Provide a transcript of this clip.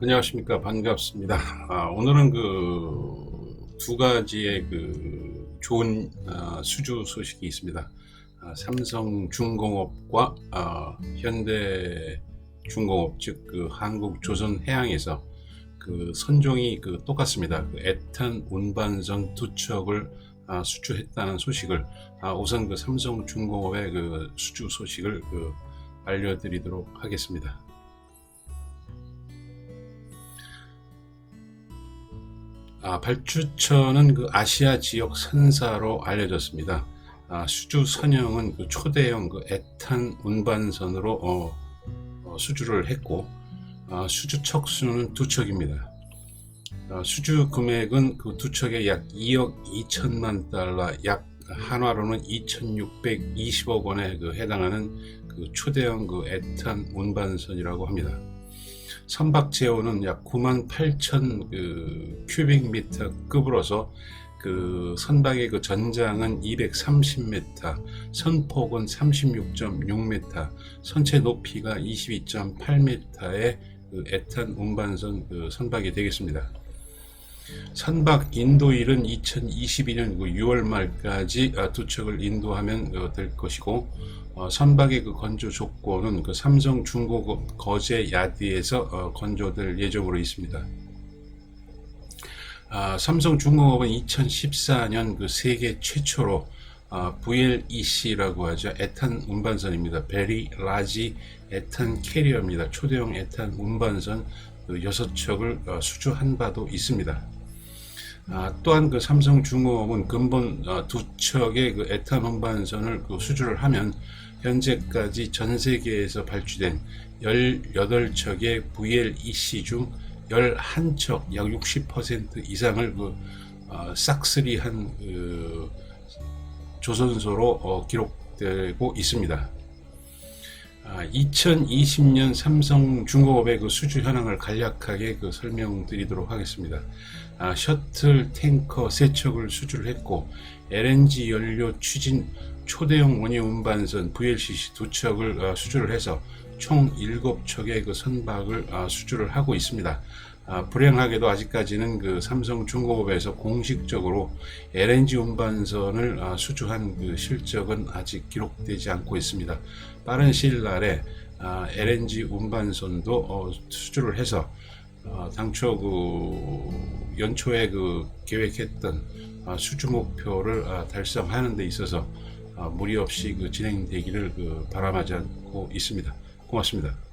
안녕하십니까 반갑습니다. 아, 오늘은 그 두 가지의 그 좋은 아, 수주 소식이 있습니다. 아, 삼성 중공업과 아, 현대 중공업 즉 그 한국 조선 해양에서 그 선종이 그 똑같습니다. 그 에탄 운반선 두 척을 아, 수주했다는 소식을 아, 우선 그 삼성 중공업의 그 수주 소식을 그 알려드리도록 하겠습니다. 아, 발주처는 그 아시아 지역 선사로 알려졌습니다. 아, 수주 선형은 그 초대형 그 에탄 운반선으로 어, 어, 수주를 했고 아, 수주 척수는 두 척입니다. 아, 수주 금액은 그 두 척에 약 2억 2천만 달러, 약 한화로는 2,620억 원에 그 해당하는 그 초대형 그 에탄 운반선이라고 합니다. 선박 제호는 약 9만 8천 그 큐빅 미터 급으로서 그 선박의 그 전장은 230m, 선폭은 36.6m, 선체 높이가 22.8m의 그 에탄 운반선 그 선박이 되겠습니다. 선박 인도일은 2022년 그 6월 말까지 아, 두 척을 인도하면 그될 것이고 어, 선박의 그 건조 조건은 그 삼성 중고급 거제 야드에서 어, 건조될 예정으로 있습니다. 아, 삼성 중공업은 2014년 그 세계 최초로 아, VLEC라고 하죠. 에탄 운반선입니다. 베리 라지 에탄 캐리어입니다. 초대형 에탄 운반선 그 6척을 어, 수주한 바도 있습니다. 아, 또한 그 삼성 중공업은 근본 어, 두 척의 그 에탄 운반선을 그 수주를 하면 현재까지 전 세계에서 발주된 18척의 VLEC 중 11척, 약 60% 이상을 그, 어, 싹쓸이한 그 조선소로 어, 기록되고 있습니다. 아, 2020년 삼성 중공업의 그 수주 현황을 간략하게 그 설명드리도록 하겠습니다. 아, 셔틀 탱커 세 척을 수주를 했고 LNG 연료 추진 초대형 원유 운반선 VLCC 두 척을 어, 수주를 해서 총 7척의 그 선박을 어, 수주를 하고 있습니다. 아, 불행하게도 아직까지는 그 삼성 중공업에서 공식적으로 LNG 운반선을 아, 수주한 그 실적은 아직 기록되지 않고 있습니다. 빠른 시일 날에 아, LNG 운반선도 어, 수주를 해서 어, 당초 그 연초에 그 계획했던 아, 수주 목표를 아, 달성하는 데 있어서 아, 무리 없이 그 진행되기를 그 바람하지 않고 있습니다. 고맙습니다.